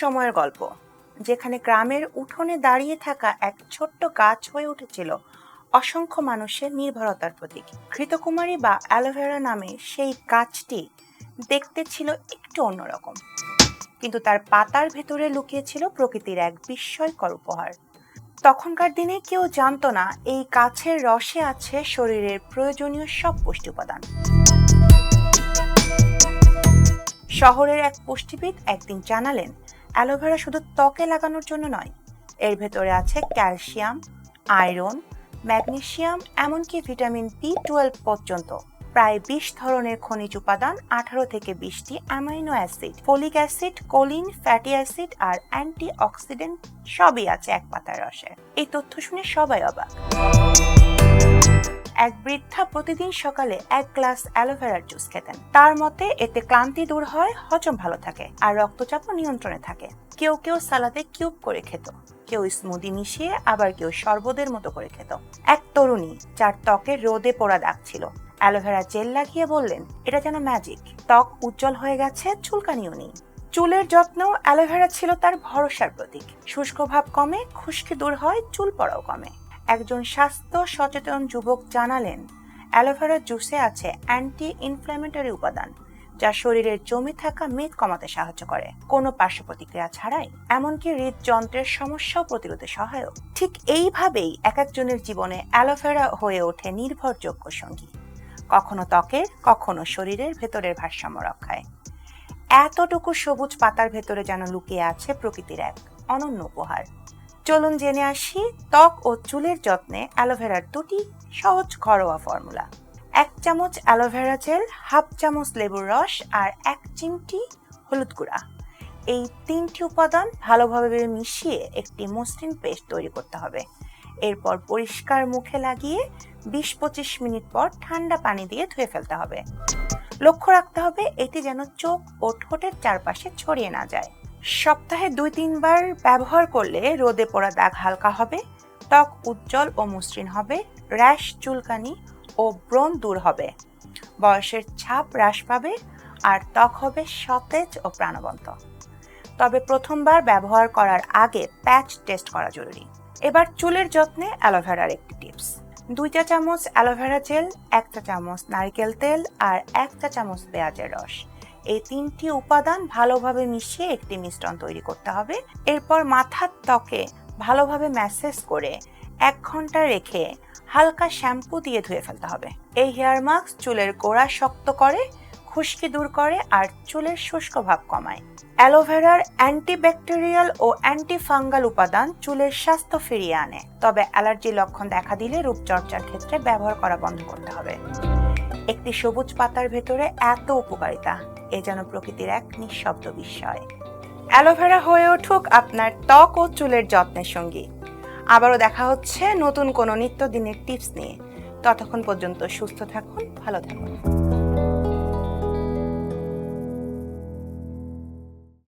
সময়ের গল্প, যেখানে গ্রামের উঠোনে দাঁড়িয়ে থাকা এক ছোট্ট গাছ হয়ে উঠেছিল অসংখ্য মানুষের নির্ভরতার প্রতীক। ঘৃতকুমারী বা অ্যালোভেরা নামে সেই গাছটি দেখতে ছিল একটু অন্যরকম, কিন্তু তার পাতার ভেতরে লুকিয়ে ছিল প্রকৃতির এক বিস্ময়কর উপহার। তখনকার দিনে কেউ জানতো না এই গাছের রসে আছে শরীরের প্রয়োজনীয় সব পুষ্টি উপাদান। শহরের এক পুষ্টিবিদ একদিন জানালেন অ্যালোভেরা শুধু ত্বকে লাগানোর জন্য নয়, এর ভেতরে আছে ক্যালসিয়াম, আয়রন, ম্যাগনেসিয়াম, এমনকি ভিটামিন বি টুয়েলভ পর্যন্ত। প্রায় বিশ ধরনের খনিজ উপাদান, আঠারো থেকে বিশটি amino acid, folic acid, choline, fatty acid আর অ্যান্টি অক্সিডেন্ট সবই আছে এক পাতার রসে। এই তথ্য শুনে সবাই অবাক। এক বৃদ্ধা প্রতিদিন সকালে এক গ্লাস অ্যালোভেরার জুস খেতেন। তার মতে, এতে ক্লান্তি দূর হয়, হজম ভালো থাকে আর রক্তচাপও নিয়ন্ত্রণে থাকে। কেউ কেউ সালাদে কিউব করে খেত, কেউ স্মুদি মিশিয়ে আবার কেউ শরবতের মতো করে খেত। এক তরুণী, যার ত্বকে রোদে পোড়া দাগ ছিল, অ্যালোভেরা জেল লাগিয়ে বললেন, এটা যেন ম্যাজিক ত্বক উজ্জ্বল হয়ে গেছে, চুলকানিও নেই। চুলের যত্ন অ্যালোভেরা ছিল তার ভরসার প্রতীক। শুষ্ক ভাব কমে, খুশকি দূর হয়, চুল পড়াও কমে। একজন স্বাস্থ্য সচেতন যুবক জানালেন, অ্যালোভেরা জুসে আছে অ্যান্টি ইনফ্ল্যামেটরি উপাদান, যা শরীরের জমে থাকা মেদ কমাতে সাহায্য করে। কোনো পার্শ্ব প্রতিক্রিয়া ছাড়াই, এমনকি হৃদযন্ত্রের সমস্যাও প্রতিরোধে সহায়ক। ঠিক এইভাবেই এক একজনের জীবনে অ্যালোভেরা হয়ে ওঠে নির্ভরযোগ্য সঙ্গী। কখনো ত্বকের, কখনো শরীরের ভেতরের ভারসাম্য রক্ষায়। এতটুকু সবুজ পাতার ভেতরে যেন লুকিয়ে আছে প্রকৃতির এক অনন্য উপহার। চলুন জেনে আসি ত্বক ও চুলের যত্নে অ্যালোভেরার দুটি সহজ ঘরোয়া ফর্মুলা এক চামচ অ্যালোভেরা জেল হাফ চামচ লেবুর রস আর এক চিমটি হলুদ গুঁড়া। এই তিনটি উপাদান ভালোভাবে মিশিয়ে একটি মসৃণ পেস্ট তৈরি করতে হবে। এরপর পরিষ্কার মুখে লাগিয়ে বিশ পঁচিশ মিনিট পর ঠান্ডা পানি দিয়ে ধুয়ে ফেলতে হবে। লক্ষ্য রাখতে হবে এটি যেন চোখ ও ঠোঁটের চারপাশে ছড়িয়ে না যায়। সপ্তাহে দুই, তিনবার ব্যবহার করলে রোদে পড়া দাগ হালকা হবে, ত্বক উজ্জ্বল ও মসৃণ হবে, র্যাশ চুলকানি ও ব্রণ দূর হবে। বয়সের ছাপ হ্রাস পাবে আর ত্বক হবে সতেজ ও প্রাণবন্ত। তবে প্রথমবার ব্যবহার করার আগে প্যাচ টেস্ট করা জরুরি। এবার চুলের যত্নে অ্যালোভেরার একটি টিপস। দুই চা চামচ অ্যালোভেরা জেল, এক চা চামচ নারকেল তেল আর এক চা চামচ পেঁয়াজের রস। এই তিনটি উপাদান ভালোভাবে মিশিয়ে একটি মিশ্রণ তৈরি করতে হবে। এরপর মাথার ত্বকে ভালোভাবে ম্যাসেজ করে এক ঘণ্টা রেখে হালকা শ্যাম্পু দিয়ে ধুয়ে ফেলতে হবে। এই হেয়ার মাস্ক চুলের গোড়া শক্ত করে, খুশকি দূর করে আর চুলের শুষ্ক ভাব কমায়। অ্যালোভেরার অ্যান্টিব্যাকটেরিয়াল ও অ্যান্টিফাঙ্গাল উপাদান চুলের স্বাস্থ্য ফিরিয়ে আনে। তবে অ্যালার্জি লক্ষণ দেখা দিলে রূপচর্চার ক্ষেত্রে ব্যবহার করা বন্ধ করতে হবে। একটি সবুজ পাতার ভেতরে এত উপকারিতা। এ যেন প্রকৃতির এক নিঃশব্দ বিস্ময়। অ্যালোভেরা হয়ে উঠুক আপনার ত্বক ও চুলের যত্নের সঙ্গী। আবারও দেখা হচ্ছে নতুন কোনো নিত্যদিনের টিপস নিয়ে। ততক্ষণ পর্যন্ত সুস্থ থাকুন, ভালো থাকুন।